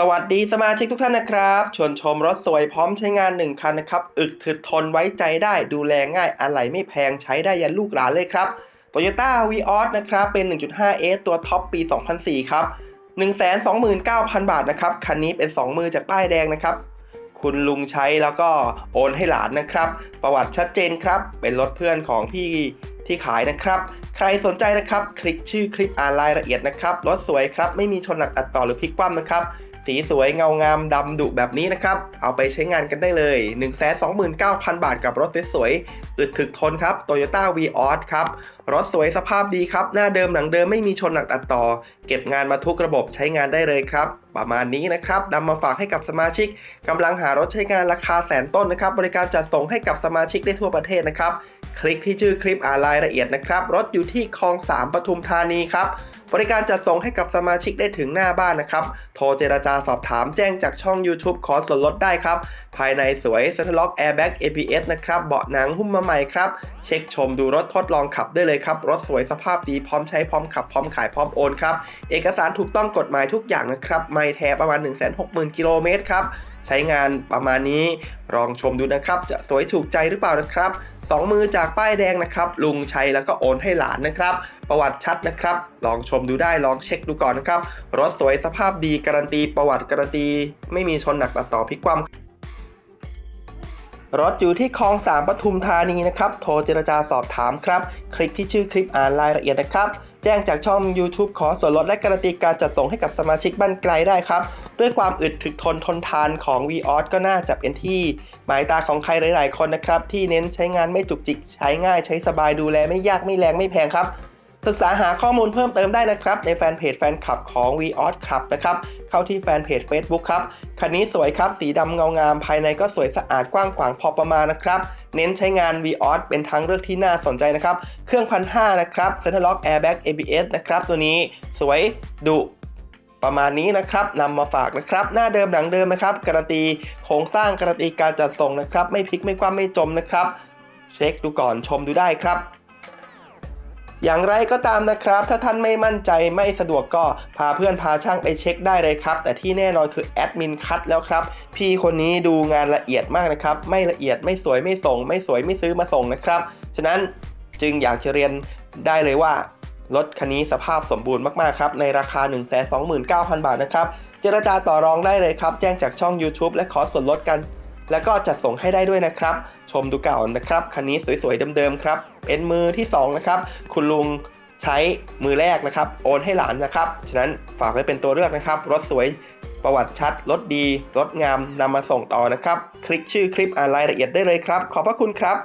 สวัสดีสมาชิกทุกท่านนะครับชวนชมรถสวยพร้อมใช้งาน 1 คันนะครับ อึกถึดทนไว้ใจได้ดูแลง่ายอะไหล่ไม่แพงใช้ได้ยันลูกหลานเลยครับ Toyota v ีออสนะครับ เป็น 1.5S ตัวท็อปปี 2004 ครับ 129,000 บาทนะครับ คันนี้เป็น 2 มือจากป้ายแดงนะครับ คุณลุงใช้แล้วก็โอนให้หลานนะครับ ประวัติชัดเจนครับ เป็นรถเพื่อนของพี่ที่ขายนะครับ ใครสนใจนะครับ คลิกชื่อคลิปอ่านรายละเอียดนะครับ รถสวยครับ ไม่มีชนหนักตัดต่อหรือพลิกคว่ำนะครับ สีสวยเงางามดำดุแบบนี้นะครับ เอาไปใช้งานกันได้เลย 129,000 บาทกับรถสวยๆอึดถึกทนครับ Toyota v ีออสครับ รถสวยสภาพดีครับ หน้าเดิมหนังเดิมไม่มีชนหนักตัดต่อ เก็บงานมาทุกระบบใช้งานได้เลยครับ ประมาณนี้นะครับนำมาฝากให้กับสมาชิกกำลังหารถใช้งานราคาแสนต้นนะครับ บริการจัดส่งให้กับสมาชิกได้ทั่วประเทศนะครับคลิกที่ชื่อคลิปอ่านรายละเอียดนะครับ รถอยู่ที่คลอง 3ปทุมธานีครับ บริการจัดส่งให้กับสมาชิกได้ถึงหน้าบ้านนะครับ โทรเจราจาสอบถามแจ้งจากช่อง YouTube ขอส่วนลดได้ครับ ภายในสวย s e n t r Lock Airbag ABS นะครับ เบาะหนังหุ้มมาใหม่ครับ เช็คชมดูรถทดลองขับได้เลยครับ รถสวยสภาพดีพร้อมใช้พร้อมขับพร้อมขายพร้อมโอนครับ เอกสารถูกต้องกฎหมายทุกอย่างนะครับ ไม่แท้ประมาณ 160,000กิโลเมตรครับ ใช้งานประมาณนี้ลองชมดูนะครับ จะสวยถูกใจหรือเปล่านะครับ สองมือจากป้ายแดงนะครับลุงชัยแล้วก็โอนให้หลานนะครับ ประวัติชัดนะครับ ลองชมดูได้ลองเช็คดูก่อนนะครับ รถสวยสภาพดีการันตีประวัติการันตี ไม่มีชนหนักตัดต่อพลิกคว่ำ รถอยู่ที่คลองสามปทุมธานีนะครับ โทรเจรจาสอบถามครับ คลิกที่ชื่อคลิปอ่านรายละเอียดนะครับ แจ้งจากช่อง YouTube ขอส่วนลดและการันตีการจัดส่งให้กับสมาชิกบ้านไกลได้ครับ ด้วยความอึดถึกทนทนทานของ v ีออสก็น่าจะเป็นที่ หมายตาของใครหลาย ๆ คนนะครับ ที่เน้นใช้งานไม่จุกจิก ใช้ง่ายใช้สบายดูแลไม่ยากไม่แรงไม่แพงครับ ศึกษาหาข้อมูลเพิ่มเติมได้นะครับ ในแฟนเพจแฟนคลับของ v ีออสครับนะครับ เข้าที่แฟนเพจ Facebook ครับ คันนี้สวยครับ สีดำเงางาม ภายในก็สวยสะอาดกว้างขวางพอประมาณนะครับ เน้นใช้งาน v ีออสเป็นทางเลือกที่น่าสนใจนะครับ เครื่องพันห้านะครับ c e n t r Lock Airbag ABS นะครับ ตัวนี้สวยดุประมาณนี้นะครับนำมาฝากนะครับ หน้าเดิมหนังเดิมนะครับ การันตีโครงสร้างการันตีการจัดส่งนะครับ ไม่พลิกไม่คว่ำไม่จมนะครับ เช็คดูก่อนชมดูได้ครับ อย่างไรก็ตามนะครับ ถ้าท่านไม่มั่นใจไม่สะดวกก็พาเพื่อนพาช่างไปเช็คได้เลยครับ แต่ที่แน่นอนคือแอดมินคัดแล้วครับ พี่คนนี้ดูงานละเอียดมากนะครับ ไม่ละเอียดไม่สวยไม่ส่ง ไม่สวยไม่ซื้อมาส่งนะครับ ฉะนั้นจึงอยากจะเรียนได้เลยว่ารถคันนี้สภาพสมบูรณ์มาก ๆ ครับ ในราคา 129,000 บาทนะครับ เจรจาต่อรองได้เลยครับ แจ้งจากช่อง YouTube และขอส่วนลดกัน แล้วก็จัดส่งให้ได้ด้วยนะครับ ชมดูเก่านะครับ คันนี้สวยๆเดิมๆครับ เป็นมือที่2นะครับ คุณลุงใช้มือแรกนะครับ โอนให้หลานนะครับ ฉะนั้นฝากไว้เป็นตัวเลือกนะครับ รถสวยประวัติชัด รถดี รถงามนำมาส่งต่อนะครับ คลิกชื่อคลิปอ่านรายละเอียดได้เลยครับ ขอบพระคุณครับ